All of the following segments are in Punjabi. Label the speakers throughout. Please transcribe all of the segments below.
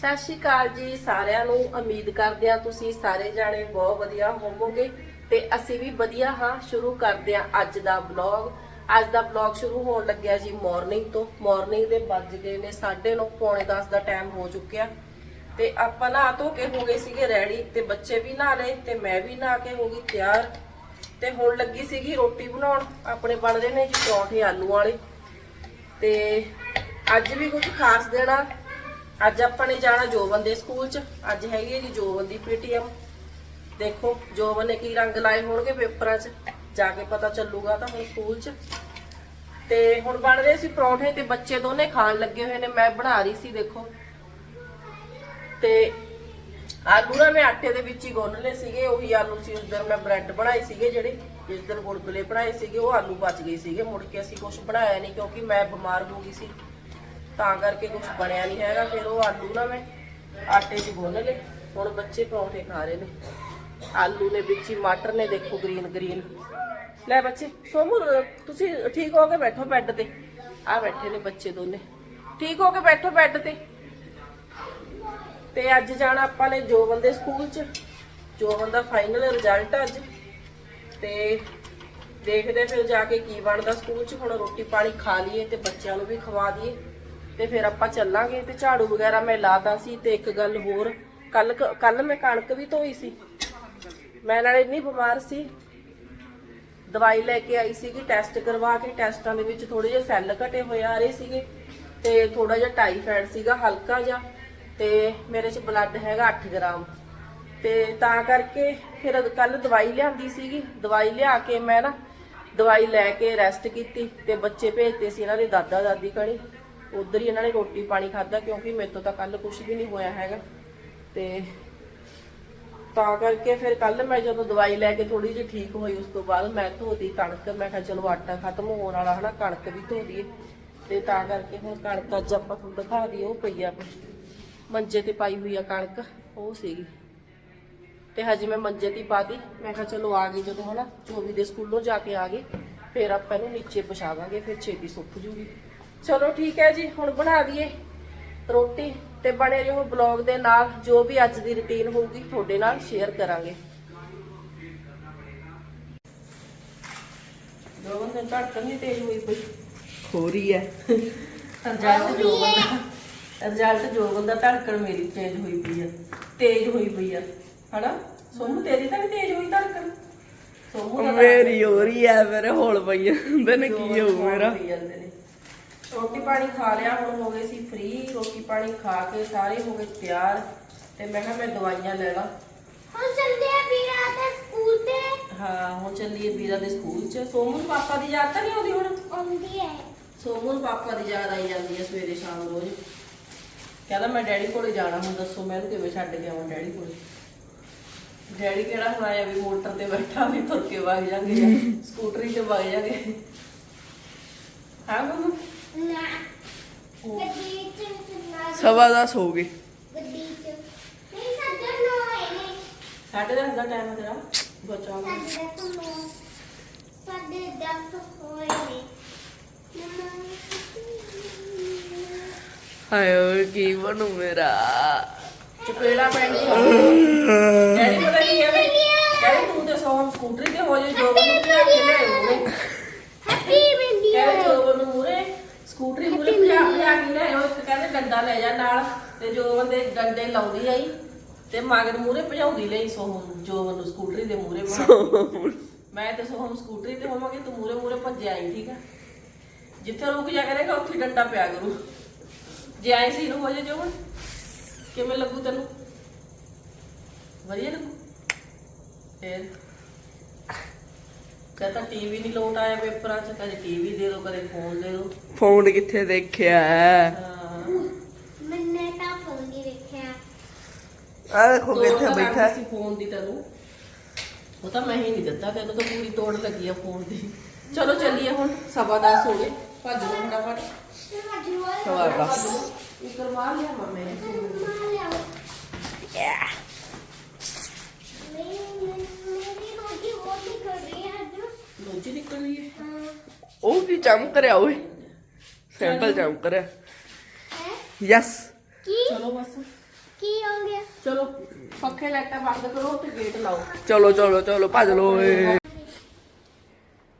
Speaker 1: ਸਤਿ ਸ਼੍ਰੀ ਅਕਾਲ ਜੀ ਸਾਰਿਆਂ ਨੂੰ। ਉਮੀਦ ਕਰਦੇ ਹਾਂ ਤੁਸੀਂ ਸਾਰੇ ਜਾਣੇ ਬਹੁਤ ਵਧੀਆ ਹੋਵੋਗੇ ਤੇ ਅਸੀਂ ਵੀ ਵਧੀਆ ਹਾਂ। ਸ਼ੁਰੂ ਕਰਦੇ ਹਾਂ ਅੱਜ ਦਾ ਵਲੌਗ ਅੱਜ ਦਾ ਵਲੌਗ ਸ਼ੁਰੂ ਹੋਣ ਲੱਗਿਆ ਜੀ ਮਾਰਨਿੰਗ ਤੋਂ। ਮਾਰਨਿੰਗ ਦੇ ਵੱਜ ਗਏ ਨੇ 9:30 ਪੌਣੇ 10 ਦਾ ਟਾਈਮ ਹੋ ਚੁੱਕਿਆ। ਤੇ ਆਪਾਂ ਨਹਾ ਧੋ ਕੇ ਹੋ ਗਏ ਸੀਗੇ ਰੈਡੀ ਤੇ ਬੱਚੇ ਵੀ ਨਹਾ ਲਏ ਤੇ ਮੈਂ ਵੀ ਨਹਾ ਕੇ ਹੋ ਗਈ ਤਿਆਰ। ਤੇ ਹੁਣ ਲੱਗੀ ਸੀਗੀ ਰੋਟੀ ਬਣਾਉਣ। ਆਪਣੇ ਬਣ ਰਹੇ ਨੇ ਜੀ ਪਰੌਂਠੇ ਆਲੂ ਵਾਲੇ। ਤੇ ਅੱਜ ਵੀ ਕੁਝ ਖਾਸ ਦੇਣਾ। ਅੱਜ ਆਪਾਂ ਨੇ ਜਾਣਾ ਜੋਬਨ ਦੇ ਸਕੂਲ 'ਚ। ਅੱਜ ਹੈਗੀ ਹੈ ਜੀ ਜੋਬਨ ਦੀ ਪੀਟੀਐਮ। ਦੇਖੋ, ਜੋਬਨ ਨੇ ਕੀ ਰੰਗ ਲਾਏ ਹੋਣਗੇ ਪੇਪਰਾਂ 'ਚ। ਜਾ ਕੇ ਪਤਾ ਚੱਲੂਗਾ ਤਾਂ ਹੁਣ ਸਕੂਲ 'ਚ। ਤੇ ਹੁਣ ਬਣ ਰਹੇ ਸੀ ਪਰੌਂਠੇ ਤੇ ਬੱਚੇ ਦੋਨੇ ਖਾਣ ਲੱਗੇ ਹੋਏ ਨੇ। ਮੈਂ ਬਣਾ ਰਹੀ ਸੀ, ਦੇਖੋ। ਤੇ ਆਲੂ ਨਾ ਮੈਂ ਆਟੇ ਦੇ ਵਿੱਚ ਹੀ ਗੁੰਨ ਲਏ ਸੀਗੇ। ਉਹੀ ਆਲੂ ਸੀ, ਉਸ ਦਿਨ ਮੈਂ ਬ੍ਰੈਡ ਬਣਾਏ ਸੀਗੇ ਜਿਹੜੇ। ਜਿਸ ਦਿਨ ਗੁਲਗੁਲੇ ਬਣਾਏ ਸੀਗੇ, ਉਹ ਆਲੂ ਬਚ ਗਏ ਸੀਗੇ। ਮੁੜ ਕੇ ਅਸੀਂ ਕੁਝ ਬਣਾਇਆ ਨਹੀਂ ਕਿਉਂਕਿ ਮੈਂ ਬਿਮਾਰ ਹੋ ਗਈ ਸੀ। ਤਾਂ ਕਰਕੇ ਕੁਝ ਬਣਿਆ ਨਹੀਂ ਹੈਗਾ, ਫਿਰ ਉਹ ਆਲੂ ਨਾ ਮੈਂ ਆਟੇ 'ਚ ਗੁੰਨ ਲਏ। ਹੁਣ ਬੱਚੇ ਪਰੌਂਠੇ ਖਾ ਰਹੇ ਨੇ। ਆਲੂ ਨੇ ਵਿੱਚ ਹੀ, ਮਟਰ ਨੇ ਦੇਖੋ ਗ੍ਰੀਨ ਗ੍ਰੀਨ। ਲੈ ਬੱਚੇ, ਸੋਮੂ, ਤੁਸੀਂ ਠੀਕ ਹੋ ਕੇ ਬੈਠੋ ਬੈੱਡ ਤੇ। ਆ ਬੈਠੇ ਨੇ ਬੱਚੇ ਦੋਨੇ। ਠੀਕ ਹੋ ਕੇ ਬੈਠੋ ਬੈੱਡ ਤੇ। ਤੇ ਅੱਜ ਜਾਣਾ ਆਪਾਂ ਨੇ ਜੋ ਬੰਦੇ ਸਕੂਲ 'ਚ, ਜੋ ਬੰਦਾ ਫਾਈਨਲ ਰਿਜ਼ਲਟ ਅੱਜ। ਤੇ ਦੇਖਦੇ ਫਿਰ ਜਾ ਕੇ ਕੀ ਬਣਦਾ ਸਕੂਲ 'ਚ। ਹੁਣ ਰੋਟੀ ਪਾਣੀ ਖਾ ਲਈਏ ਤੇ ਬੱਚਿਆਂ ਨੂੰ ਵੀ ਖਵਾ ਦਈਏ। ਤੇ ਫਿਰ ਆਪਾਂ ਚੱਲਾਂਗੇ ਤੇ ਝਾੜੂ ਵਗੈਰਾ ਮੈਂ ਲਾਤਾ ਸੀ ਤੇ ਇੱਕ ਗੱਲ ਹੋਰ ਕੱਲ ਕੱਲ ਮੈਂ ਕਣਕ ਵੀ ਧੋਈ ਸੀ। ਮੈਂ ਨਾਲੇ ਇੰਨੀ ਬਿਮਾਰ ਸੀ। ਦਵਾਈ ਲੈ ਕੇ ਆਈ ਸੀਗੀ ਟੈਸਟ ਕਰਵਾ ਕੇ ਟੈਸਟਾਂ ਦੇ ਵਿੱਚ ਥੋੜੇ ਜਿਹੇ ਸੈੱਲ ਘਟੇ ਹੋਏ ਆ ਰਹੇ ਸੀਗੇ ਤੇ ਥੋੜਾ ਜਿਹਾ ਟਾਈਫਾਇਡ ਸੀਗਾ, ਹਲਕਾ ਜਿਹਾ ਤੇ ਮੇਰੇ 'ਚ ਬਲੱਡ ਹੈਗਾ 8 ਗ੍ਰਾਮ। ਤੇ ਤਾਂ ਕਰਕੇ ਫਿਰ ਕੱਲ ਦਵਾਈ ਲਿਆਂਦੀ ਸੀਗੀ। ਦਵਾਈ ਲਿਆ ਕੇ ਮੈਂ ਨਾ ਦਵਾਈ ਲੈ ਕੇ ਰੈਸਟ ਕੀਤੀ ਤੇ ਬੱਚੇ ਭੇਜਤੇ ਸੀ ਇਹਨਾਂ ਦੇ ਦਾਦਾ ਦਾਦੀ ਕਣੀ ਉਧਰ ਹੀ ਇਹਨਾਂ ਨੇ ਰੋਟੀ ਪਾਣੀ ਖਾਦਾ ਕਿਉਂਕਿ ਮੇਰੇ ਤੋਂ ਤਾਂ ਕੱਲ ਕੁਝ ਵੀ ਨਹੀਂ ਹੋਇਆ ਹੈਗਾ। ਤੇ ਤਾਂ ਕਰਕੇ ਫਿਰ ਕੱਲ ਮੈਂ ਜਦੋਂ ਦਵਾਈ ਲੈ ਕੇ ਥੋੜੀ ਜਿਹੀ ਠੀਕ ਹੋਈ ਉਸ ਤੋਂ ਬਾਅਦ ਮੈਂ ਧੋਤੀ ਕਣਕ, ਮੈਂ ਕਿਹਾ ਚਲੋ ਆਟਾ ਖਤਮ ਹੋਣ ਵਾਲਾ ਹਨਾ, ਕਣਕ ਵੀ ਧੋ ਦਈਏ ਤੇ ਤਾਂ ਕਰਕੇ ਹੁਣ ਕਣਕ ਅੱਜ ਆਪਾਂ ਤੁਹਾਨੂੰ ਦਿਖਾ ਦਈਏ, ਉਹ ਪਈ ਆ ਮੰਜੇ ਤੇ ਪਾਈ ਹੋਈ ਆ ਕਣਕ, ਉਹ ਸੀਗੀ। ਤੇ ਹਜੇ ਮੈਂ ਮੰਜੇ ਤੇ ਹੀ ਪਾਤੀ, ਮੈਂ ਕਿਹਾ ਚਲੋ ਆ ਗਈ ਜਦੋਂ ਹਨਾ ਚੋਵੀ ਦੇ ਸਕੂਲੋਂ ਜਾ ਕੇ ਆ ਗਏ, ਫਿਰ ਆਪਾਂ ਇਹਨੂੰ ਨੀਚੇ ਪਛਾਵਾਂਗੇ, ਫਿਰ ਛੇਤੀ ਸੁੱਕ ਜੂਗੀ। ਚਲੋ ਠੀਕ ਹੈ ਜੀ ਹੁਣ ਬਣਾ ਦਈਏ ਰੋਟੀ ਤੇ ਬਣੇ ਰਹੋ ਬਲੌਗ ਦੇ ਨਾਲ ਜੋ ਵੀ ਅੱਜ ਦੀ ਰੁਟੀਨ ਹੋਊਗੀ ਤੁਹਾਡੇ ਨਾਲ ਸ਼ੇਅਰ ਕਰਾਂਗੇ। ਦੋਵਾਂ ਨੇ ਧੜਕਣ ਨਹੀਂ ਤੇਜ਼ ਹੋਈ ਪਈ
Speaker 2: ਖੋਰੀ ਹੈ।
Speaker 1: ਰਿਜ਼ਲਟ ਜੋ ਬੰਦਾ ਰਿਜ਼ਲਟ ਜੋ ਬੰਦਾ ਧੜਕਣ ਮੇਰੀ ਤੇਜ਼ ਹੋਈ ਪਈ ਆ। ਤੇਜ਼ ਹੋਈ ਪਈ ਆ। ਹਨਾ? ਸੋਨੂੰ ਤੇਰੀ ਤਾਂ ਤੇਜ਼ ਹੋਈ ਧੜਕਣ। ਸੋਨੂੰ ਦਾ
Speaker 2: ਮੇਰੀ ਹੋ ਰਹੀ ਹੈ ਮੇਰੇ ਹੋਲ ਪਈ ਹੁੰਦੇ ਨੇ ਕੀ
Speaker 1: ਜੋ
Speaker 2: ਹੋਊ ਮੇਰਾ।
Speaker 1: ਪਈ ਜਾਂਦੇ ਨੇ। ਰੋਟੀ ਪਾਣੀ ਖਾ ਲਿਆ ਹੁਣ ਹੋ ਗਏ ਸੀ ਫ੍ਰੀ ਰੋਟੀ ਪਾਣੀ ਖਾ ਕੇ ਸਾਰੇ ਹੋ ਗਏ ਤਿਆਰ। ਤੇ ਮੈਂ ਕਿਹਾ ਮੈਂ ਦਵਾਈਆਂ ਲੈ ਲਾਂ।
Speaker 3: ਹੁਣ ਚੱਲਦੇ ਆ ਵੀਰਾ ਦੇ ਸਕੂਲ ਤੇ।
Speaker 1: ਹਾਂ ਹੁਣ ਚੱਲੀਏ ਵੀਰਾ ਦੇ ਸਕੂਲ ਚ। ਸੋਮੂ ਨੂੰ ਪਾਪਾ ਦੀ ਯਾਦ ਤਾਂ ਨਹੀਂ ਆਉਂਦੀ ਹੁਣ?
Speaker 3: ਆਉਂਦੀ ਹੈ।
Speaker 1: ਸੋਮੂ ਨੂੰ ਪਾਪਾ ਦੀ ਯਾਦ ਆਈ ਜਾਂਦੀ ਹੈ ਸਵੇਰੇ ਸ਼ਾਮ ਰੋਜ਼। ਕਹਿੰਦਾ ਮੈਂ ਡੈਡੀ ਕੋਲੇ ਜਾਣਾ ਹੁਣ ਦੱਸੋ ਮੈਂ ਇਹਨੂੰ ਕਿਵੇਂ ਛੱਡ ਕੇ ਆਵਾਂ ਡੈਡੀ ਕੋਲੇ? ਡੈਡੀ ਕਿਹੜਾ ਹੁਣ ਆਇਆ ਵੀ ਮੋਟਰ ਤੇ ਬੈਠਾ ਵੀ ਤੁਰ ਕੇ ਵਗ ਜਾਂਗੇ ਸਕੂਟਰੀ ਤੇ ਵਗ ਜਾਂਗੇ। ਹਾਂ ਮੰਮਾ?
Speaker 3: ਨਾ ਗੱਡੀ ਚ ਚੱਲਣਾ
Speaker 2: ਸਵਾ ਦਸ ਹੋ ਗਏ।
Speaker 3: ਗੱਡੀ ਚ ਨਹੀਂ ਸਾਡੇ ਨੋ ਹੈ
Speaker 1: ਸਾਢੇ ਦਸ ਦਾ ਟਾਈਮ ਹੈ ਤੇਰਾ। ਬਚਾ
Speaker 3: ਸਾਡੇ ਦਾ ਨੋ ਸਾਡੇ ਦਸ ਹੋਏ ਨੇ
Speaker 2: ਹਾਏ ਓਏ ਕੀ ਬਣੂ ਮੇਰਾ?
Speaker 1: ਚਪੇੜਾ ਪੈਣੀ ਡੈਡੀ ਪਤਾ ਕੀ ਕਹਿੰਦੇ ਡੈਡੀ ਤੂੰ ਤੇ ਸੋਹਮ ਸਕੂਟਰੀ ਤੇ ਹੋ ਜੇ ਜੋ ਨੂੰ ਭਜਾ ਕੇ ਲੈ ਆਉਣੇ
Speaker 3: ਹੈਪੀ ਬਿੰਦੀ
Speaker 1: ਕਹਿੰਦੇ ਜੋ ਨੂੰ ਮੂਰੇ ਸਕੂਟਰੀ ਮੂਰੇ ਭਜਾ ਭਜਾ ਕੇ ਲੈ ਆਓ ਇੱਕ ਕਹਿੰਦੇ ਡੰਡਾ ਲੈ ਜਾ ਨਾਲ ਤੇ ਜੋ ਬੰਦੇ ਡੰਡੇ ਲਾਉਂਦੀ ਆਈ ਤੇ ਮਗਰ ਮੂਰੇ ਭਜਾਉਂਦੀ ਲਈ ਸੋਹਮ ਜੋ ਨੂੰ ਸਕੂਟਰੀ ਦੇ ਮੂਰੇ ਮੈਂ ਤੇ ਸੋਹਮ ਸਕੂਟਰੀ ਤੇ ਹੋਵਾਂਗੇ ਤੂੰ ਮੂਰੇ ਮੂਰੇ ਭੱਜਿਆ ਆਈ ਠੀਕ ਆ? ਜਿੱਥੇ ਰੁਕ ਜਾ ਕਰੇਗਾ ਉੱਥੇ ਡੰਡਾ ਪਿਆ ਕਰੂ। ਜੇ ਆਈ ਸੀ ਨੂੰ ਹੋ ਜੇ ਜੋ ਕਿਵੇਂ ਲੱਗੂ ਤੈਨੂੰ? ਵਧੀਆ ਲੱਗੂ? ਫੇਰ? ਕਦੇ ਤਾਂ ਟੀਵੀ ਨਹੀਂ ਲੋਟ ਆਇਆ ਪੇਪਰਾਂ 'ਚ ਕਦੇ ਟੀਵੀ ਦੇ ਦੋ ਕਦੇ ਫੋਨ ਦੇ ਦੋ।
Speaker 2: ਫੋਨ ਕਿੱਥੇ ਦੇਖਿਆ? ਹੈ।
Speaker 3: ਮੈਨੇ ਤਾਂ ਫੋਨ ਨਹੀਂ ਦੇਖਿਆ।
Speaker 2: ਆ ਦੇਖੋ ਕਿੱਥੇ ਬੈਠਾ।
Speaker 1: ਸੀ ਫੋਨ ਦੀ ਤੈਨੂੰ। ਉਹ ਤਾਂ ਮੈਂ ਹੀ ਨਹੀਂ ਦਿੱਤਾ ਤੈਨੂੰ ਤਾਂ ਪੂਰੀ ਤੋੜ ਲੱਗੀ ਆ ਫੋਨ ਦੀ। ਚਲੋ ਚੱਲੀਏ ਹੁਣ ਸਵਾ ਦਸ ਹੋ ਗਏ। ਭੱਜ ਲਓ ਫਟਾਫਟ।
Speaker 2: ਸਵਾ ਦਸ।
Speaker 1: ਇੱਕ ਮਾਰ ਲਿਆ ਮੰਮੀ ਨੇ
Speaker 3: ਮੇਰੀ ਰੋਟੀ ਹੋਰ ਨਹੀਂ ਕਰ ਰਹੀ ਹੈ
Speaker 1: ਨਿਕਲ ਰਹੀ ਹੈ।
Speaker 2: ਉਹ ਕੀ ਚਮਕ ਰਿਹਾ ਓਏ ਸੈਂਪਲ ਚਮਕ ਰਿਹਾ
Speaker 3: ਹੈ
Speaker 2: ਯਸ
Speaker 3: ਕੀ?
Speaker 1: ਚਲੋ ਬਸ।
Speaker 3: ਕੀ ਹੋ ਗਿਆ?
Speaker 1: ਚਲੋ ਪੱਖੇ ਲਾਈਟਾਂ ਬੰਦ ਕਰੋ ਤੇ ਗੇਟ ਲਾਓ।
Speaker 2: ਚਲੋ ਚਲੋ ਚਲੋ ਭੱਜ ਲੋ ਏ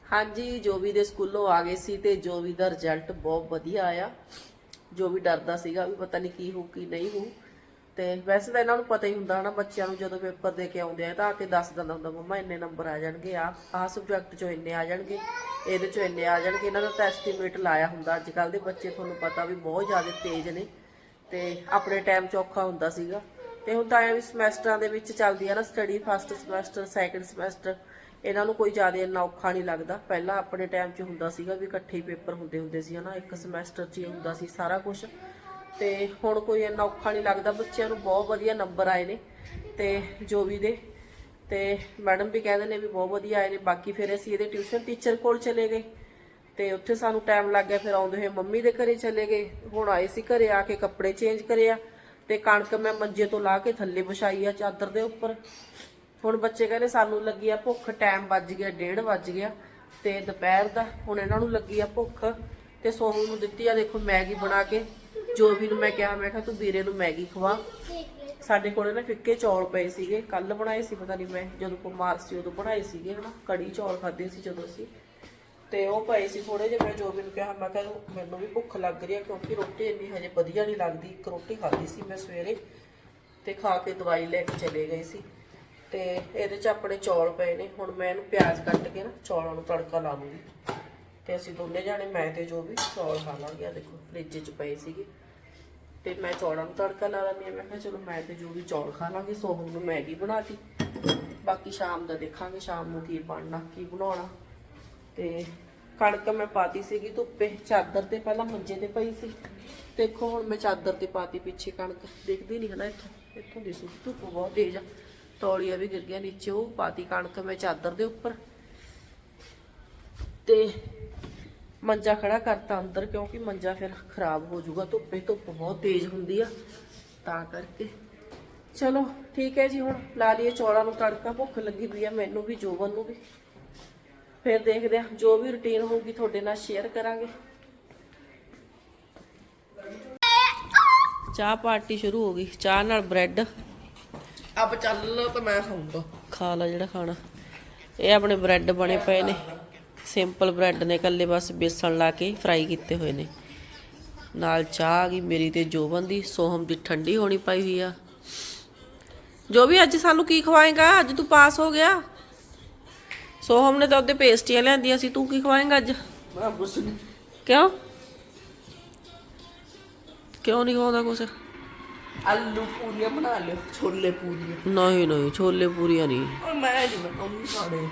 Speaker 1: ਹਾਂਜੀ ਜੋਵੀ ਦੇ ਸਕੂਲੋਂ ਆ ਗਏ ਸੀ ਤੇ ਜੋਵੀ ਦਾ ਰਿਜ਼ਲਟ ਬਹੁਤ ਵਧੀਆ ਆਇਆ। ਜੋ ਵੀ ਡਰਦਾ ਸੀਗਾ ਵੀ ਪਤਾ ਨਹੀਂ ਕੀ ਹੋ ਕੀ ਨਹੀਂ ਹੋ ਤੇ ਵੈਸੇ ਤਾਂ ਇਹਨਾਂ ਨੂੰ ਪਤਾ ਹੀ ਹੁੰਦਾ ਨਾ ਬੱਚਿਆਂ ਨੂੰ ਜਦੋਂ ਪੇਪਰ ਦੇ ਕੇ ਆਉਂਦੇ ਆ ਤਾਂ ਆ ਕੇ ਦੱਸ ਦਿੰਦਾ ਹੁੰਦਾ, ਮੰਮਾ, ਇੰਨੇ ਨੰਬਰ ਆ ਜਾਣਗੇ, ਆ ਆ ਸਬਜੈਕਟ ਚੋਂ ਇੰਨੇ ਆ ਜਾਣਗੇ, ਇਹਦੇ ਚੋਂ ਇੰਨੇ ਆ ਜਾਣਗੇ। ਇਹਨਾਂ ਦਾ ਤਾਂ ਐਸਟੀਮੇਟ ਲਾਇਆ ਹੁੰਦਾ। ਅੱਜ ਕੱਲ ਦੇ ਬੱਚੇ ਤੁਹਾਨੂੰ ਪਤਾ ਵੀ ਬਹੁਤ ਜ਼ਿਆਦਾ ਤੇਜ਼ ਨੇ ਤੇ ਆਪਣੇ ਟਾਈਮ 'ਚ ਔਖਾ ਹੁੰਦਾ ਸੀਗਾ। ਤੇ ਹੁਣ ਤਾਂ ਐ ਵੀ ਸਮੈਸਟਰਾਂ ਦੇ ਵਿੱਚ ਚੱਲਦੀ ਆ ਨਾ study first semester second semester ਇਹਨਾਂ ਨੂੰ ਕੋਈ ਜ਼ਿਆਦਾ ਇੰਨਾ ਔਖਾ ਨਹੀਂ ਲੱਗਦਾ। ਪਹਿਲਾਂ ਆਪਣੇ ਟਾਈਮ 'ਚ ਹੁੰਦਾ ਸੀਗਾ ਵੀ ਇਕੱਠੇ ਹੀ ਪੇਪਰ ਹੁੰਦੇ ਹੁੰਦੇ ਸੀ ਹਨਾ, ਇੱਕ ਸਮੈਸਟਰ 'ਚ ਹੀ ਹੁੰਦਾ ਸੀ ਸਾਰਾ ਕੁਝ ਤੇ ਹੁਣ ਕੋਈ ਇੰਨਾ ਔਖਾ ਨਹੀਂ ਲੱਗਦਾ। ਬੱਚਿਆਂ ਨੂੰ ਬਹੁਤ ਵਧੀਆ ਨੰਬਰ ਆਏ ਨੇ ਤੇ ਜੋ ਵੀ ਦੇ। ਤੇ ਮੈਡਮ ਵੀ ਕਹਿੰਦੇ ਨੇ ਵੀ ਬਹੁਤ ਵਧੀਆ ਆਏ ਨੇ। ਬਾਕੀ ਫਿਰ ਅਸੀਂ ਇਹਦੇ ਟਿਊਸ਼ਨ ਟੀਚਰ ਕੋਲ ਚਲੇ ਗਏ। ਤੇ ਉੱਥੇ ਸਾਨੂੰ ਟਾਈਮ ਲੱਗ ਗਿਆ। ਫਿਰ ਆਉਂਦੇ ਹੋਏ ਮੰਮੀ ਦੇ ਘਰੇ ਚਲੇ ਗਏ। ਹੁਣ ਆਏ ਸੀ ਘਰੇ ਆ ਕੇ ਕੱਪੜੇ ਚੇਂਜ ਕਰਿਆ ਤੇ ਕਣਕ ਮੈਂ ਮੰਜੇ ਤੋਂ ਲਾ ਕੇ ਥੱਲੇ ਵਿਛਾਈ ਆ ਚਾਦਰ ਦੇ ਉੱਪਰ। ਹੁਣ ਬੱਚੇ ਕਹਿੰਦੇ ਸਾਨੂੰ ਲੱਗੀ ਆ ਭੁੱਖ। ਟਾਈਮ ਵੱਜ ਗਿਆ 1:30 ਵੱਜ ਗਿਆ। ਤੇ ਦੁਪਹਿਰ ਦਾ ਹੁਣ ਇਹਨਾਂ ਨੂੰ ਲੱਗੀ ਆ ਭੁੱਖ। ਤੇ ਸੋਹੂ ਨੂੰ ਦਿੱਤੀ ਆ ਦੇਖੋ ਮੈਗੀ ਬਣਾ ਕੇ। ਜੋ ਵੀ ਨੂੰ ਮੈਂ ਕਿਹਾ ਮੈਂ ਕਿਹਾ ਤੂੰ ਵੀਰੇ ਨੂੰ ਮੈਗੀ ਖਵਾ। ਸਾਡੇ ਕੋਲੇ ਨਾ ਫਿੱਕੇ ਚੌਲ ਪਏ ਸੀਗੇ। ਕੱਲ ਬਣਾਏ ਸੀ, ਪਤਾ ਨਹੀਂ ਮੈਂ ਜਦੋਂ ਬਿਮਾਰ ਸੀ ਉਦੋਂ ਬਣਾਏ ਸੀਗੇ ਹਨਾ। ਕੜੀ ਚੌਲ ਖਾਦੇ ਸੀ ਜਦੋਂ ਅਸੀਂ। ਤੇ ਉਹ ਪਏ ਸੀ ਥੋੜੇ ਜਿਹੇ, ਮੈਂ ਜੋ ਵੀ ਨੂੰ ਕਿਹਾ, ਮੈਂ ਕਿਹਾ ਮੈਨੂੰ ਵੀ ਭੁੱਖ ਲੱਗ ਰਹੀ ਹੈ ਕਿਉਂਕਿ ਰੋਟੀ ਇੰਨੀ ਹਜੇ ਵਧੀਆ ਨਹੀਂ ਲੱਗਦੀ। ਇੱਕ ਰੋਟੀ ਖਾਧੀ ਸੀ ਮੈਂ ਸਵੇਰੇ ਤੇ ਖਾ ਕੇ ਦਵਾਈ ਲੈ ਕੇ ਚਲੇ ਗਏ ਸੀ। ਤੇ ਇਹਦੇ ਚ ਆਪਣੇ ਚੌਲ ਪਏ ਨੇ। ਹੁਣ ਮੈਂ ਇਹਨੂੰ ਪਿਆਜ਼ ਕੱਟ ਕੇ ਨਾ ਚੌਲਾਂ ਨੂੰ ਤੜਕਾ ਲਾ ਲੂੰਗੀ ਤੇ ਅਸੀਂ ਦੋਨੇ ਜਾਣੇ, ਮੈਂ ਤੇ ਜੋ ਵੀ ਚੌਲ ਖਾ ਲਾਂਗੇ। ਆ ਦੇਖੋ, ਫ੍ਰਿਜ 'ਚ ਪਏ ਸੀਗੇ। ਤੇ ਮੈਂ ਚੌਲਾਂ ਨੂੰ ਤੜਕਾ ਲਾ ਲੈਂਦੀ ਹਾਂ। ਮੈਂ ਕਿਹਾ ਚਲੋ ਮੈਂ ਤੇ ਜੋ ਵੀ ਚੌਲ ਖਾ ਲਾਂਗੀ ਸੋਹਣ ਨੂੰ ਮੈਗੀ ਬਣਾਤੀ ਬਾਕੀ ਸ਼ਾਮ ਦਾ ਦੇਖਾਂਗੇ, ਸ਼ਾਮ ਨੂੰ ਕੀ ਬਣਨਾ, ਕੀ ਬਣਾਉਣਾ। ਤੇ ਕਣਕ ਮੈਂ ਪਾਤੀ ਸੀਗੀ ਧੁੱਪੇ, ਚਾਦਰ ਤੇ ਪਹਿਲਾਂ ਮੰਜੇ ਤੇ ਪਈ ਸੀ। ਦੇਖੋ ਹੁਣ ਮੈਂ ਚਾਦਰ ਤੇ ਪਾਤੀ ਪਿੱਛੇ ਕਣਕ, ਦਿਖਦੀ ਨਹੀਂ ਹਨਾ ਇੱਥੋਂ ਇੱਥੋਂ ਦਿਸੂ ਧੁੱਪ ਬਹੁਤ ਤੇਜ਼ ਆ। ਤੌਲੀਆ ਵੀ ਗਿਰ ਗਿਆ ਨੀਚੇ, ਉਹ ਪਾਤੀ ਕਣਕ ਮੈਂ ਚਾਦਰ ਦੇ ਉੱਪਰ। ਤੇ ਮੰਜਾ ਖੜਾ ਕਰਤਾ ਅੰਦਰ ਕਿਉਂਕਿ ਮੰਜਾ ਫਿਰ ਖਰਾਬ ਹੋ ਜਾਊਗਾ ਧੁੱਪੇ ਧੁੱਪ ਬਹੁਤ ਤੇਜ਼ ਹੁੰਦੀ ਆ ਤਾਂ ਕਰਕੇ। ਚਲੋ ਠੀਕ ਹੈ ਜੀ ਹੁਣ ਲਾ ਲਈਏ ਚੌਲਾਂ ਨੂੰ ਤੜਕਾ ਭੁੱਖ ਲੱਗੀ ਪਈ ਆ ਮੈਨੂੰ ਵੀ ਜੋਬਨ ਨੂੰ ਵੀ। ਫਿਰ ਦੇਖਦੇ ਆ ਜੋ ਵੀ ਰੁਟੀਨ ਹੋਊਗੀ ਤੁਹਾਡੇ ਨਾਲ ਸ਼ੇਅਰ ਕਰਾਂਗੇ। ਚਾਹ ਪਾਰਟੀ ਸ਼ੁਰੂ ਹੋ ਗਈ ਚਾਹ ਨਾਲ ਬ੍ਰੈਡ
Speaker 2: ਅਬ ਚੱਲ ਤਾਂ ਮੈਂ ਖਾਊਂਗਾ।
Speaker 1: ਖਾ ਲਾ ਜਿਹੜਾ ਖਾਣਾ। ਇਹ ਆਪਣੇ ਬ੍ਰੈਡ ਬਣੇ ਪਏ ਨੇ। ਸਿੰਪਲ ਬ੍ਰੈਡ ਨੇ ਕੱਲੇ ਬਸ ਬੇਸਣ ਲਾ ਕੇ ਫਰਾਈ ਕੀਤੇ ਹੋਏ ਨੇ। ਨਾਲ ਚਾਹ ਆ ਗਈ ਮੇਰੀ ਤੇ ਜੋਬਨ ਦੀ ਸੋਹਮ ਦੀ ਠੰਡੀ ਹੋਣੀ ਪਾਈ ਹੋਈ ਆ। ਜੋ ਵੀ ਅੱਜ ਸਾਨੂੰ ਕੀ ਖਵਾਏਗਾ? ਅੱਜ ਤੂੰ ਪਾਸ ਹੋ ਗਿਆ। ਸੋਹਮ ਨੇ ਤਾਂ ਉਹਦੇ ਪੇਸਟੀਆਂ ਲਿਆਂਦੀਆਂ ਸੀ ਤੂੰ ਕੀ ਖਵਾਏਗਾ ਅੱਜ?
Speaker 2: ਮੈਂ ਨਹੀਂ।
Speaker 1: ਕਿਉਂ? ਕਿਉਂ ਨਹੀਂ ਖਵਾਉਂਦਾ ਕੁਛ?
Speaker 2: ਆਲੂ ਪੂਰੀਆਂ ਬਣਾ ਲਿਓ ਛੋਲੇ ਪੂਰੀਆਂ।
Speaker 1: ਨਹੀਂ ਨਹੀਂ ਛੋਲੇ ਪੂਰੀਆਂ ਨਹੀਂ।
Speaker 2: ਔਰ ਮੈਂ ਜਿਵੇਂ ਕਹੂੰ ਖਾਣੇ।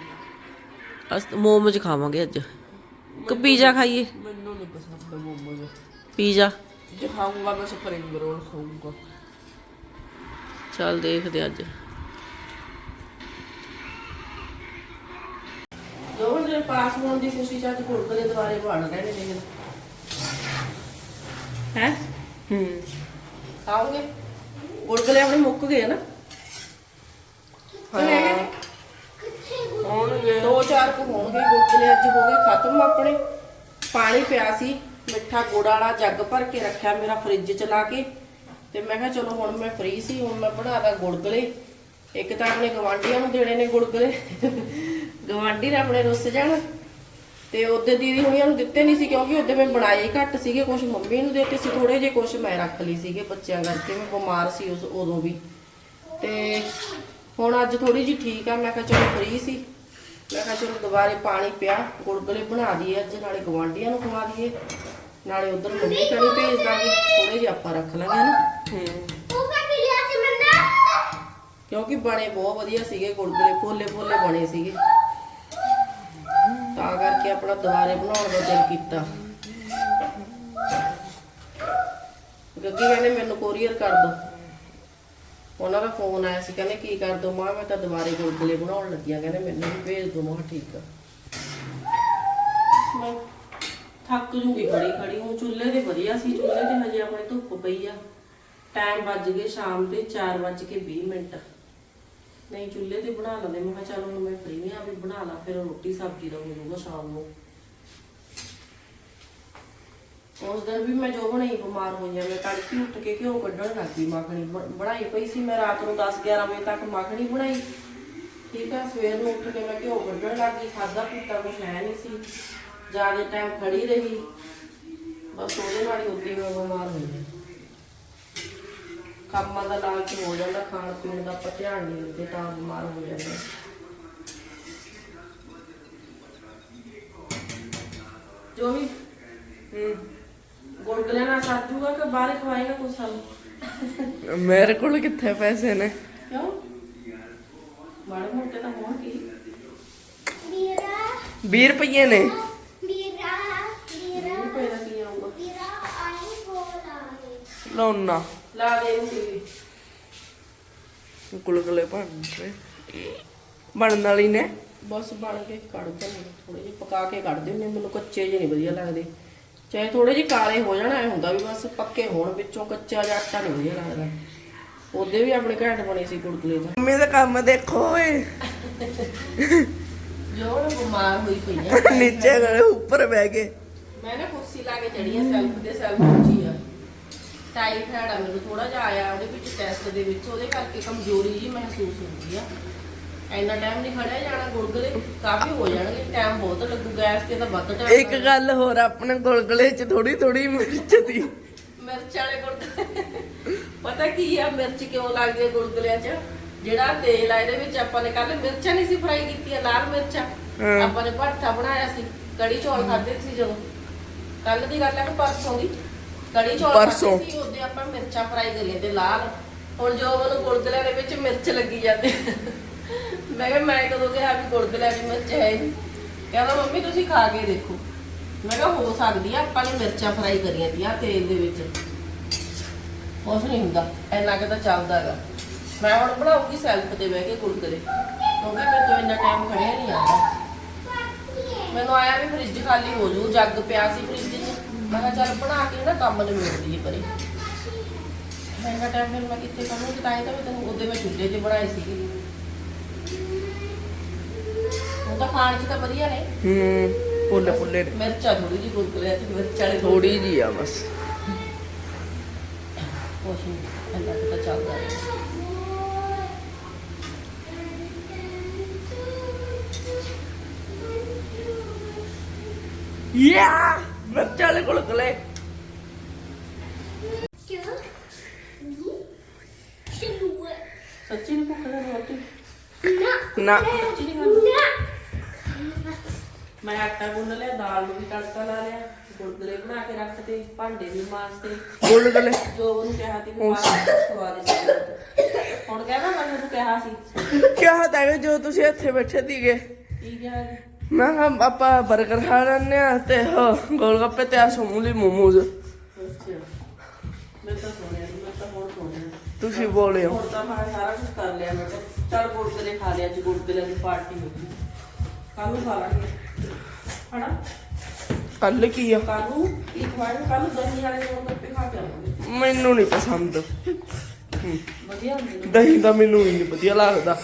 Speaker 1: ਅਸ ਮੋਮੋਜ ਖਾਵਾਂਗੇ ਅੱਜ। ਕਿ ਪੀਜ਼ਾ ਖਾਈਏ?
Speaker 2: ਮੈਨੂੰ ਨਹੀਂ ਪਸੰਦ ਮੋਮੋਜ਼।
Speaker 1: ਪੀਜ਼ਾ?
Speaker 2: ਜੇ ਖਾਊਂਗਾ ਮੈਂ ਸਪਰਿੰਗ ਰੋਲ ਖਾਊਂਗਾ।
Speaker 1: ਚੱਲ ਦੇਖਦੇ ਅੱਜ। ਦੋਵਾਂ ਦੇ ਪਾਸ ਹੋਣ ਦੀ ਖੁਸ਼ੀ ਚ ਅੱਜ ਗੁਰਦੁਆਰੇ ਦੁਆਰੇ ਬਣ ਰਹੇ ਨੇ ਹੈ?
Speaker 2: ਹੂੰ।
Speaker 1: ਆਓਗੇ ਗੁਰਦੁਆਰੇ ਆਪਣੇ ਮੁੱਕ ਗਏ ਨਾ।
Speaker 2: ਹਾਂ। ਹੋਣਗੇ।
Speaker 1: ਦੋ ਚਾਰ ਕੁ ਹੋਣਗੇ ਗੁਰਦੁਆਰੇ ਅੱਜ ਹੋ ਗਏ ਖਤਮ ਆਪਣੇ। ਪਾਣੀ ਪਿਆ ਸੀ, ਮਿੱਠਾ ਗੁੜ ਵਾਲਾ ਜੱਗ ਭਰ ਕੇ ਰੱਖਿਆ ਮੇਰਾ ਫ੍ਰਿਜ ਚ ਲਾ ਕੇ। ਤੇ ਮੈਂ ਕਿਹਾ ਚਲੋ ਹੁਣ ਮੈਂ ਫ੍ਰੀ ਸੀ, ਹੁਣ ਮੈਂ ਬਣਾਦਾ ਗੁੜਗਲੇ। ਇੱਕ ਤਾਂ ਆਪਣੇ ਗਵਾਂਢੀਆਂ ਨੂੰ ਦੇਣੇ ਨੇ ਗੁੜਗਲੇ। ਗਵਾਂਢੀ ਨੇ ਆਪਣੇ ਰੁੱਸ ਜਾਣ। ਤੇ ਉਹਦੇ ਦੀਦੀ ਹੁਣੀਆਂ ਨੂੰ ਦਿੱਤੇ ਨਹੀਂ ਸੀ ਕਿਉਂਕਿ ਉਹਦੇ ਮੈਂ ਬਣਾਏ ਘੱਟ ਸੀਗੇ ਕੁਝ ਮੰਮੀ ਨੂੰ ਦਿੱਤੇ ਸੀ ਥੋੜੇ ਜਿਹੇ ਕੁਝ ਮੈਂ ਰੱਖ ਲਈ ਸੀਗੇ ਬੱਚਿਆਂ ਕਰਕੇ, ਮੈਂ ਬਿਮਾਰ ਸੀ ਉਸ ਉਦੋਂ ਵੀ। ਤੇ ਹੁਣ ਅੱਜ ਥੋੜੀ ਜੀ ਠੀਕ ਆ ਮੈਂ ਕਿਹਾ ਚਲੋ ਫ੍ਰੀ ਸੀ। ਮੈਂ ਕਿਹਾ ਚਲੋ ਦੁਬਾਰੇ ਪਾਣੀ ਪਿਆ ਗੁਲਗੁਲੇ ਬਣਾ ਦਈਏ ਅੱਜ ਨਾਲੇ ਗਵਾਂਢੀਆਂ ਨੂੰ ਖਵਾ ਦਈਏ ਨਾਲੇ ਉਧਰ ਮੰਮੀ ਕਣੀ ਭੇਜ ਦਾਂਗੇ ਥੋੜੇ ਜਿਹੇ ਆਪਾਂ ਰੱਖ ਲਾਂਗੇ ਨਾ ਕਿਉਂਕਿ ਬਣੇ ਬਹੁਤ ਵਧੀਆ ਸੀਗੇ ਗੁਲਗੁਲੇ ਫੋਲੇ ਫੋਲੇ ਬਣੇ ਸੀਗੇ। ਤਾਂ ਕਰਕੇ ਆਪਣਾ ਦੁਬਾਰੇ ਬਣਾਉਣ ਦਾ ਦਿਲ ਕੀਤਾ। ਗੱਗੀ ਕਹਿੰਦੇ ਮੈਨੂੰ ਕੋਰੀਅਰ ਕਰ ਦੋ। ਉਹਨਾਂ ਦਾ ਫੋਨ ਆਇਆ ਸੀ, ਕਹਿੰਦੇ ਕੀ ਕਰ ਦੋ? ਮਾਂ, ਮੈਂ ਤਾਂ ਦੁਬਾਰੇ ਗੁਲਗੁਲੇ ਬਣਾਉਣ ਲੱਗੀਆਂ ਕਹਿੰਦੇ ਮੈਨੂੰ ਵੀ ਭੇਜ ਦੋ, ਮਾਂ ਠੀਕ ਆ। ਮੈਂ ਥੱਕ ਜੂਗੀ ਖੜੀ ਖੜੀ ਉਹ ਚੁੱਲ੍ਹੇ ਤੇ ਵਧੀਆ ਸੀ, ਚੁੱਲ੍ਹੇ ਤੇ ਹਜੇ ਆਪਣੇ ਧੁੱਪ ਪਈ ਆ। ਟਾਈਮ ਵੱਜ ਗਏ ਸ਼ਾਮ ਦੇ 4 ਵੱਜ ਕੇ 20 ਮਿੰਟ। ਨਹੀਂ, ਚੁੱਲ੍ਹੇ ਤੇ ਬਣਾ ਲੈਂਦੇ, ਮੈਂ ਕਿਹਾ ਚੱਲ ਹੁਣ ਮੈਂ ਫ੍ਰੀ ਆ, ਵੀ ਬਣਾ ਲਾ, ਫਿਰ ਰੋਟੀ, ਸਬਜ਼ੀ ਦਾ ਹੋ ਜਾਊਗਾ ਸ਼ਾਮ ਨੂੰ। ਉਸ ਦਿਨ ਵੀ ਮੈਂ ਜੋ ਬਣਾਈ ਬਿਮਾਰ ਹੋਈ ਗਿਆ ਮੈਂ ਤੜਕੀ ਉੱਠ ਕੇ ਘਿਓ ਕੱਢਣ ਲੱਗੀ ਮੱਖਣੀ ਬ- ਬਣਾਈ ਪਈ ਸੀ ਮੈਂ ਰਾਤ ਨੂੰ 10 11 ਵਜੇ ਤੱਕ ਮੱਖਣੀ ਬਣਾਈ। ਠੀਕ ਆ, ਸਵੇਰ ਨੂੰ ਉੱਠ ਕੇ ਮੈਂ ਘਿਓ ਕੱਢਣ ਲੱਗੀ ਖਾਦਾ ਪੀਤਾ ਕੁਛ ਹੈ ਨਹੀਂ ਸੀ ਜ਼ਿਆਦਾ ਟਾਈਮ ਖੜੀ ਰਹੀ। ਬਸ ਉਹਦੇ ਨਾਲ ਹੀ ਉੱਦੀ ਮੈਂ ਬਿਮਾਰ ਹੋਈ ਗਈ ਕੰਮਾਂ ਦਾ ਲਾਲਚ ਹੋ ਜਾਂਦਾ, ਖਾਣ ਪੀਣ ਦਾ ਆਪਾਂ ਧਿਆਨ ਨਹੀਂ ਦਿੰਦੇ, ਤਾਂ ਬਿਮਾਰ ਹੋ ਜਾਂਦੇ ਜੋ ਵੀ ਹੂੰ। ਗੁਲਗੁਲੇ ਨਾਲ ਸਾਜੂਗਾ ਕਿ ਬਾਹਰ ਖਵਾਏਗਾ ਕੁਛ ਸਾਨੂੰ?
Speaker 2: ਮੇਰੇ ਕੋਲ ਕਿੱਥੇ ਪੈਸੇ ਨੇ?
Speaker 1: ਕਿਉਂ? ਮਾੜੇ ਮੋਟੇ ਤਾਂ ਹੋਣਗੇ ਹੀ।
Speaker 3: ਵੀਰਾ
Speaker 2: 20 ਰੁਪਏ ਨੇ।
Speaker 3: ਵੀਰਾ
Speaker 1: ਵੀਹ
Speaker 3: ਵੀਰਾ
Speaker 1: ਰੁਪਏ ਦਾ ਕੀ ਆਊਗਾ?
Speaker 3: ਵੀਰਾ ਆਈ ਬੋਲ ਆਏ
Speaker 2: ਲਾਉਣਾ
Speaker 1: ਲਾ ਦੇ ਇਹਨੂੰ ਟੀਵੀ
Speaker 2: ਗੁਲਗੁਲੇ ਬਣ ਰਹੇ ਬਣਨ ਵਾਲੀ ਨੇ।
Speaker 1: ਬਸ ਬਣ ਕੇ ਕੱਢ ਦਿੰਦੇ ਥੋੜੇ ਜਿਹੇ ਪਕਾ ਕੇ ਕੱਢ ਦਿੰਦੇ ਮੈਨੂੰ ਕੱਚੇ ਜਿਹੇ ਨਹੀਂ ਵਧੀਆ ਲੱਗਦੇ। ਚਾਹੇ ਥੋੜੇ ਜਿਹੇ ਕਾਲੇ ਹੋ ਜਾਣ ਐ ਹੁੰਦਾ ਵੀ ਬਸ ਪੱਕੇ ਹੋਣ ਵਿੱਚੋਂ ਕੱਚਾ ਜਿਹਾ ਆਟਾ ਨਹੀਂ ਵਧੀਆ ਲੱਗਦਾ। ਉਹਦੇ ਵੀ ਆਪਣੇ ਘੈਂਟ ਬਣੇ ਸੀ ਗੁਲਗੁਲੇ ਤਾਂ।
Speaker 2: ਮੰਮੀ ਦਾ ਕੰਮ ਦੇਖੋ ਓਏ।
Speaker 1: ਜੋ ਹੁਣ ਬਿਮਾਰ ਹੋਈ ਪਈ ਆ।
Speaker 2: ਨੀਚੇ ਗਏ ਉੱਪਰ ਬਹਿ ਗਏ।
Speaker 1: ਮੈਂ ਨਾ ਕੁਰਸੀ ਲਾ ਕੇ ਚੜੀ ਆ ਸੈਲਫ ਦੇ ਸੈਲਫ ਉੱਚੀ ਆ। ਟਾਈਫਾਇਡ ਆ ਮੈਨੂੰ ਥੋੜਾ ਜਿਹਾ ਆਇਆ ਉਹਦੇ ਵਿੱਚ ਟੈਸਟ ਦੇ ਵਿੱਚ ਉਹਦੇ ਕਰਕੇ ਕਮਜ਼ੋਰੀ ਜੀ ਮਹਿਸੂਸ ਹੁੰਦੀ ਆ। ਇੰਨਾ ਟਾਈਮ ਨਹੀਂ ਖੜਿਆ ਜਾਣਾ ਗੁਰਗਲੇ ਕਾਫੀ ਹੋ ਜਾਣਗੇ ਟਾਈਮ ਬਹੁਤ ਲੱਗੂ ਗੈਸ ਤੇ ਤਾਂ ਵੱਧ ਟਾਈਮ
Speaker 2: ਇੱਕ ਗੱਲ ਹੋਰ ਆਪਣੇ ਗੁਲਗੁਲੇ 'ਚ ਥੋੜੀ ਥੋੜੀ ਮਿਰਚ ਦੀ।
Speaker 1: ਮਿਰਚ ਵਾਲੇ ਗੁਲਗੁਲੇ। ਪਤਾ ਕੀ ਆ ਮਿਰਚ ਕਿਉਂ ਲੱਗਦੀ ਹੈ ਗੁਲਗੁਲਿਆਂ 'ਚ? ਜਿਹੜਾ ਤੇਲ ਆ ਇਹਦੇ ਵਿੱਚ ਆਪਾਂ ਨੇ ਕੱਲ ਮਿਰਚਾਂ ਨਹੀਂ ਸੀ ਫਰਾਈ ਕੀਤੀਆਂ ਲਾਲ ਮਿਰਚਾਂ। ਆਪਾਂ ਨੇ ਭਰਥਾ ਬਣਾਇਆ ਸੀ ਕੜੀ ਚੌਲ ਖਾਦੇ ਸੀ ਜਦੋਂ। ਕੱਲ ਦੀ ਗੱਲ ਹੈ ਕਿ ਪਰਸੋਂ ਦੀ। ਕੜੀ ਚੌਲ
Speaker 2: ਪਰਸੋਂ।
Speaker 1: ਸੀ ਉਹਦੇ ਆਪਾਂ ਮਿਰਚਾਂ ਫਰਾਈ ਕਰੀਆਂ ਤੇ ਲਾਲ। ਹੁਣ ਜੋ ਮੈਨੂੰ ਗੁਲਗੁਲਿਆਂ ਦੇ ਵਿੱਚ ਮਿਰਚ ਲੱਗੀ ਜਾਂਦੀ। ਮੈਂ ਕਿਹਾ, ਮੈਂ ਕਦੋਂ ਕਿਹਾ ਵੀ ਗੁਲਗੁਲਿਆਂ 'ਚ ਮਿਰਚ ਹੈ ਨਹੀਂ। ਕਹਿੰਦਾ, ਮੰਮੀ, ਤੁਸੀਂ ਖਾ ਕੇ ਦੇਖੋ। ਮੈਂ ਕਿਹਾ, ਹੋ ਸਕਦੀ ਆ, ਆਪਾਂ ਨੇ ਮਿਰਚਾਂ ਫਰਾਈ ਕਰੀਆਂ ਦੀਆਂ ਤੇਲ ਦੇ ਵਿੱਚ। ਕੁਛ ਨਹੀਂ ਹੁੰਦਾ, ਇੰਨਾ ਕਿ ਤਾਂ ਚੱਲਦਾ ਹੈਗਾ। ਮੈਂ ਹੁਣ ਬਣਾਉਗੀ ਸੈਲਫ ਤੇ ਬਹਿ ਕੇ ਗੁਲਗੁਲੇ ਕਿਉਂਕਿ ਮੇਰੇ ਤੋਂ ਇੰਨਾ ਟਾਈਮ ਖੜਿਆ ਨਹੀਂ ਆਉਂਦਾ ਮੈਨੂੰ ਆਇਆ ਵੀ ਫ੍ਰਿਜ ਖਾਲੀ ਹੋ ਜੂ ਜੱਗ ਪਿਆ ਸੀ ਫ੍ਰਿਜ 'ਚ। ਮੈਂ ਕਿਹਾ, ਚੱਲ ਬਣਾ ਕੇ ਨਾ ਕੰਮ ਨਿਬੇੜ ਦਈਏ ਪਰੇ। ਇੰਨਾ ਟਾਈਮ ਫਿਰ ਮੈਂ ਕਿੱਥੇ ਕਰੂੰਗੀ? ਤਾਂ ਹੀ ਤਾਂ ਮੈਂ ਤੈਨੂੰ ਉਹਦੇ ਮੈਂ ਚੁੱਲ੍ਹੇ 'ਤੇ ਬਣਾਏ ਸੀਗੀ। ਉਹ ਤਾਂ ਖਾਣ 'ਚ ਤਾਂ ਵਧੀਆ ਨੇ।
Speaker 2: ਹੂੰ ਪੁੱਲੇ ਪੁੱਲੇ ਨੇ।
Speaker 1: ਮਿਰਚਾਂ ਥੋੜੀ ਜਿਹੀ ਗੁਲਗੁਲੇ 'ਚ ਮਿਰਚ ਵਾਲੇ
Speaker 2: ਥੋੜੀ ਜੀ ਆ ਬਸ।
Speaker 1: ਕੁਛ ਨਹੀਂ ਇੰਨਾ ਕੁ ਤਾਂ ਚੱਲਦਾ ਹੈ
Speaker 2: ਯਾ ਮਿਰਚ ਵਾਲੇ ਗੁਲਗੁਲੇ
Speaker 3: ਕਿਉਂ ਸ਼ਿਲੂ
Speaker 1: ਸੱਚੀ ਨਹੀਂ ਭੁੱਖ ਲੱਗੀ। ਰੋਟੀ
Speaker 3: ਨਾ
Speaker 2: ਨਾ
Speaker 1: ਮੈਂ ਆਟਾ ਗੁੰਨ ਲਿਆ ਦਾਲ ਨੂੰ ਵੀ ਤੜਕਾ ਲਾ ਲਿਆ ਗੁਲਗੁਲੇ ਬਣਾ ਕੇ ਰੱਖਤੇ ਭਾਂਡੇ ਵੀ ਮਾਂਜਤੇ।
Speaker 2: ਗੁਲਗੁਲੇ
Speaker 1: ਜੋ ਉਹਨੂੰ ਕਿਹਾ ਸੀ ਸੀ ਹੁਣ ਕਹਿੰਦਾ ਮੈਂ ਉਹਨੂੰ ਕਿਹਾ ਸੀ।
Speaker 2: ਕਿਹਾ ਤਾਂ ਜੋ ਤੁਸੀਂ ਇੱਥੇ ਬੈਠੇ ਸੀਗੇ।
Speaker 1: ਕੀ ਕਿਹਾ ਜੀ
Speaker 2: ਮੈਂ ਕਿਹਾ ਆਪਾਂ 버ਗਰ ਖਾ ਲੈਣੇ ਆ ਤੇ ਉਹ ਗੋਲਗੱਪੇ ਤੇ ਆ ਸਮੂਲੀ ਮੋਮੋਜ਼।
Speaker 1: ਮੈਂ ਤਾਂ ਸੋਣਿਆ ਨੀ, ਮੈਂ ਤਾਂ ਹੁਣ ਸੋਣਿਆ।
Speaker 2: ਤੁਸੀਂ ਬੋਲਿਓ।
Speaker 1: ਹੁਣ ਤਾਂ ਮੈਂ ਸਾਰਾ ਕੁਝ ਕਰ ਲਿਆ ਮੈਂ ਕਿਹਾ ਚੱਲ ਗੁਲਗੁਲੇ ਖਾ ਲਿਆ ਅੱਜ ਗੁਲਗੁਲੇ ਦੀ ਪਾਰਟੀ ਹੋ ਗਈ। ਕੱਲ ਨੂੰ ਖਾ ਲਾਂਗੇ। ਹਣਾ?
Speaker 2: ਕੱਲ ਕੀ ਆ?
Speaker 1: ਕੱਲ ਨੂੰ ਕੀ ਖਵਾਏ ਕੱਲ ਨੂੰ ਦਹੀਂ ਵਾਲੇ ਗੋਲਗੱਪੇ ਖਾ ਕੇ ਆਵਾਂਗੇ।
Speaker 2: ਮੈਨੂੰ ਨਹੀਂ ਪਸੰਦ।
Speaker 1: ਵਧੀਆ ਹੁੰਦੇ ਨੇ।
Speaker 2: ਦਹੀਂ ਦਾ ਮੈਨੂੰ ਹੀ ਨਹੀਂ ਵਧੀਆ ਲੱਗਦਾ।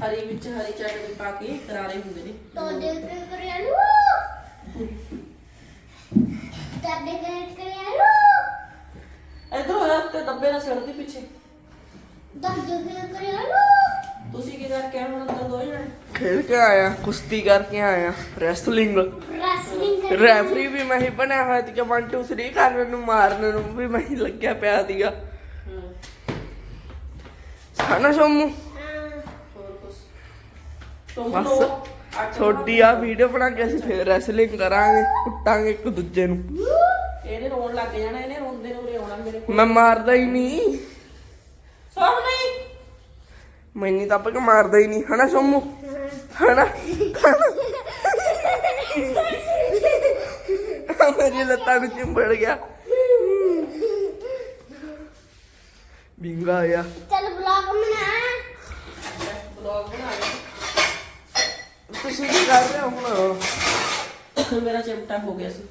Speaker 1: ਹਰੀ ਵਿੱਚ ਹਰੀ ਚਟਨੀ ਪਾ ਕੇ ਕਰਾਰੇ ਹੁੰਦੇ ਨੇ।
Speaker 3: ਤੋ ਦੇ ਕੇ ਕਰਿਆ ਨੂੰ। ਦਾਦੇ ਦੇ ਕਰਿਆ ਨੂੰ।
Speaker 1: ਇਧਰ ਹੋਇਆ ਤੇ ਡੱਬੇ ਨਾਲ ਸਿਰ ਦੇ ਪਿੱਛੇ। ਤੁਸੀਂ ਕੀ ਕਰਕੇ ਆਏ ਹੁਣ ਅੰਦਰ ਦੋ ਜਣੇ?
Speaker 2: ਖੇਡ ਕੇ ਆਇਆ ਕੁਸ਼ਤੀ ਕਰਕੇ ਆਇਆ ਰੈਸਲਿੰਗ
Speaker 3: ਰੈਸਲਿੰਗ ਕਰ
Speaker 2: ਰੈਫਰੀ ਵੀ ਮੈਂ ਹੀ ਬਣਿਆ ਹੋਇਆ ਸੀਗਾ 1 2 3 ਕਰਨ ਨੂੰ ਮਾਰਨ ਨੂੰ ਵੀ ਮੈਂ ਹੀ ਲੱਗਿਆ ਪਿਆ ਸੀਗਾ। ਸਾਨਾ ਸੋਮੂ? ਬਸ ਛੋਡੀ ਆ ਵੀਡੀਓ ਬਣਾ ਕੇ ਅਸੀਂ ਫੇਰ ਰੈਸਲਿੰਗ ਕਰਾਂਗੇ ਕੁੱਟਾਂਗੇ ਇੱਕ ਦੂਜੇ ਨੂੰ।
Speaker 1: ਇਹਨੇ ਰੋਣ ਲੱਗ ਜਾਣਾ ਇਹਨੇ ਰੋਂਦੇ ਨੂੰ ਉਰੇ ਆਉਣਾ ਮੇਰੇ ਕੋਲ।
Speaker 2: ਮੈਂ ਮਾਰਦਾ ਹੀ ਨਹੀਂ।
Speaker 1: ਸਭ ਨਹੀਂ
Speaker 2: ਮੈਨੂੰ ਤਾਂ ਪੱਕ ਮਾਰਦਾ ਹੀ ਨਹੀਂ ਹਨਾ ਸੋਮੂ? ਹਨਾ? ਮੇਰੀ ਲੱਤਾਂ ਨੂੰ ਚਿੰਬੜ ਗਿਆ। ਬਿੰਗਾ ਆ।
Speaker 3: ਚਲ ਬਲੌਗ ਬਣਾ।
Speaker 1: ਬਲੌਗ ਬਣਾ
Speaker 2: ਤੁਸੀਂ ਕੀ ਕਰ ਰਹੇ ਹੋ ਹੁਣ?
Speaker 1: ਮੇਰਾ ਚਿਮਟਾ ਹੋ ਗਿਆ ਸੀ।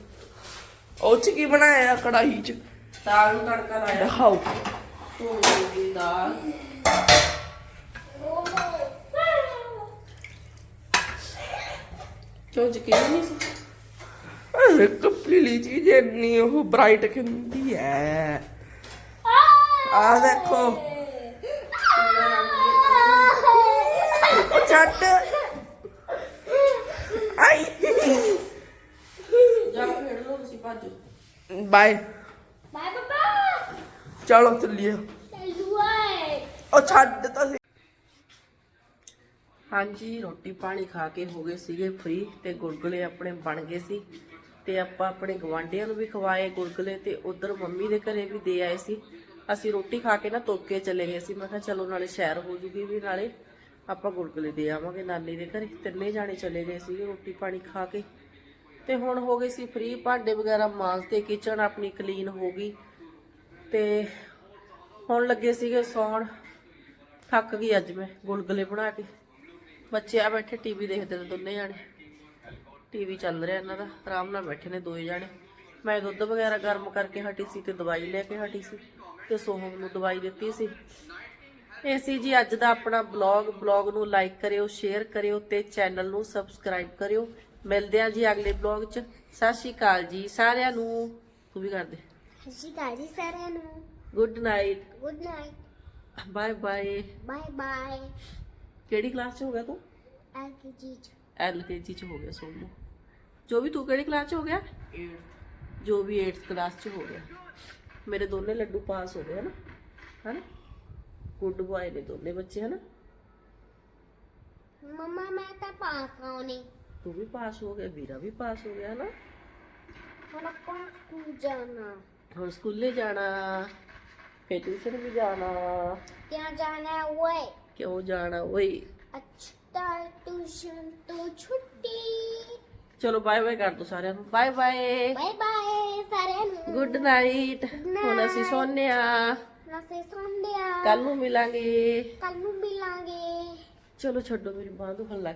Speaker 2: ਉਹ ਚ ਕੀ ਬਣਾਇਆ ਕੜਾਹੀ ਚ?
Speaker 1: ਦਾਲ ਨੂੰ ਤੜਕਾ ਲਾਇਆ।
Speaker 2: ਦਿਖਾਓ।
Speaker 1: ਧੋਈ ਦੀ ਦਾਲ। ਕਿਉਂ ਯਕੀਨ ਨਹੀਂ ਸੀ?
Speaker 2: ਚੀਜ਼ ਇੰਨੀ ਉਹ ਬ੍ਰਾਈਟ ਹੈ ਆ ਦੇਖੋ। ਉਹ ਛੱਡ। ਆਈ।
Speaker 1: ਜਾ ਖੇਡ ਲਓ ਤੁਸੀਂ ਭਾਜੋ
Speaker 2: ਬਾਏ
Speaker 3: ਬਾਏ ਪਾਪਾ
Speaker 2: ਚਲੋ ਚੱਲੀਏ।
Speaker 3: ਚੱਲੂ ਆਏ
Speaker 2: ਉਹ ਛੱਡ ਤਾਂ
Speaker 1: ਹਾਂਜੀ, ਰੋਟੀ ਪਾਣੀ ਖਾ ਕੇ ਹੋ ਗਏ ਸੀਗੇ ਫ੍ਰੀ ਤੇ ਗੁਲਗੁਲੇ ਆਪਣੇ ਬਣ ਗਏ ਸੀ ਤੇ ਆਪਾਂ ਆਪਣੇ ਗਵਾਂਢੀਆਂ ਨੂੰ ਵੀ ਖਵਾਏ ਗੁਲਗੁਲੇ ਤੇ ਉਧਰ ਮੰਮੀ ਦੇ ਘਰੇ ਵੀ ਦੇ ਆਏ ਸੀ। ਅਸੀਂ ਰੋਟੀ ਖਾ ਕੇ ਨਾ ਤੋਕੇ ਚਲੇ ਗਏ ਸੀ। ਮੈਂ ਕਿਹਾ ਚਲੋ ਨਾਲੇ ਸ਼ਹਿਰ ਹੋ ਜੂਗੀ ਵੀ, ਨਾਲੇ ਆਪਾਂ ਗੁਲਗੁਲੇ ਦੇ ਆਵਾਂਗੇ ਨਾਨੀ ਦੇ ਘਰੇ। ਤਿੰਨੇ ਜਾਣੇ ਚਲੇ ਗਏ ਸੀਗੇ ਰੋਟੀ ਪਾਣੀ ਖਾ ਕੇ। ਤੇ ਹੁਣ ਹੋ ਗਏ ਸੀ ਫ੍ਰੀ ਭਾਂਡੇ ਵਗੈਰਾ ਮਾਂਜਦੇ ਕਿਚਨ ਆਪਣੀ ਕਲੀਨ ਹੋ ਗਈ। ਤੇ ਹੁਣ ਲੱਗੇ ਸੀਗੇ ਸੌਣ। ਥੱਕ ਗਈ ਅੱਜ ਮੈਂ ਗੁਲਗੁਲੇ ਬਣਾ ਕੇ। ਬੱਚੇ ਆ ਬੈਠੇ ਟੀਵੀ ਦੇਖਦੇ ਨੇ ਦੋਨੇ ਜਾਣੇ। ਟੀਵੀ ਚੱਲ ਰਿਹਾ ਇਹਨਾਂ ਦਾ ਆਰਾਮ ਨਾਲ ਬੈਠੇ ਨੇ ਦੋਏ ਜਾਣੇ। ਮੈਂ ਦੁੱਧ ਵਗੈਰਾ ਗਰਮ ਕਰਕੇ ਹਟੀ ਸੀ ਤੇ ਦਵਾਈ ਲੈ ਕੇ ਹਟੀ ਸੀ ਤੇ ਸੋਹਮ ਨੂੰ ਦਵਾਈ ਦਿੱਤੀ ਸੀ। ਇਹ ਸੀ ਜੀ ਅੱਜ ਦਾ ਆਪਣਾ ਬਲੌਗ। ਬਲੌਗ ਨੂੰ ਲਾਈਕ ਕਰਿਓ ਸ਼ੇਅਰ ਕਰਿਓ ਤੇ ਚੈਨਲ ਨੂੰ ਸਬਸਕ੍ਰਾਈਬ ਕਰਿਓ। ਮਿਲਦੇ ਆ ਜੀ ਅਗਲੇ ਬਲੌਗ 'ਚ। ਸਤਿ ਸ਼੍ਰੀ ਅਕਾਲ ਜੀ ਸਾਰਿਆਂ ਨੂੰ। ਤੂੰ ਵੀ ਕਰਦੇ
Speaker 3: ਸਤਿ ਸ਼੍ਰੀ ਸਾਰਿਆਂ ਨੂੰ।
Speaker 1: Good night
Speaker 3: good night
Speaker 1: bye bye
Speaker 3: bye bye
Speaker 1: ਕਿਹੜੀ ਕਲਾਸ 'ਚ ਹੋ ਗਿਆ ਤੂੰ
Speaker 3: ਐਲਕੇਜੀ ਚ
Speaker 1: ਐਲਕੇਜੀ 'ਚ ਹੋ ਗਿਆ ਸੋਨੂੰ ਜੋ ਵੀ ਤੂੰ ਕਿਹੜੀ ਕਲਾਸ 'ਚ ਹੋ ਗਿਆ 8th ਜੋ ਵੀ 8th ਕਲਾਸ 'ਚ ਹੋ ਗਿਆ ਮੇਰੇ ਦੋਨੇ ਲੱਡੂ ਪਾਸ ਹੋ ਗਏ ਹਨ ਹਨ ਗੁੱਡ ਬॉय ਨੇ ਦੋਨੇ ਬੱਚੇ ਹਨ
Speaker 3: ਮਮਾ ਮੈਂ ਤਾਂ ਪਾਸ ਆਉਣੀ
Speaker 1: ਤੂੰ ਵੀ ਪਾਸ ਹੋ ਗਿਆ ਵੀਰਾ ਵੀ ਪਾਸ ਹੋ ਗਿਆ ਹਨਾ
Speaker 3: ਹੁਣ ਆਪਾਂ ਸਕੂਲ ਜਾਣਾ
Speaker 1: ਹੁਣ ਸਕੂਲੇ ਜਾਣਾ ਫੇਰ ਟਿਊਸ਼ਨ ਵੀ ਜਾਣਾ
Speaker 3: ਕਿਆ ਜਾਣਾ ਓਏ
Speaker 1: ਕਿਉਂ ਜਾਣਾ ਓਏ?
Speaker 3: ਅੱਛਾ ਟਿਊਸ਼ਨ ਤੋਂ ਛੁੱਟੀ।
Speaker 1: ਚਲੋ ਬਾਏ ਬਾਏ ਕਰ ਦੋ ਸਾਰਿਆਂ ਨੂੰ। ਬਾਏ ਬਾਏ
Speaker 3: ਬਾਏ ਬਾਏ ਸਾਰਿਆਂ ਨੂੰ।
Speaker 1: ਗੁੱਡ ਨਾਈਟ ਹੁਣ ਅਸੀਂ ਸੌਂਨੇ ਆ
Speaker 3: ਸੰਧਿਆ
Speaker 1: ਕੱਲ ਨੂੰ ਮਿਲਾਂਗੇ।
Speaker 3: ਕੱਲ ਨੂੰ ਮਿਲਾਂਗੇ।
Speaker 1: ਚਲੋ ਛੱਡੋ ਮੇਰੀ ਬਾਂਹ ਦੁਖਣ ਲੱਗ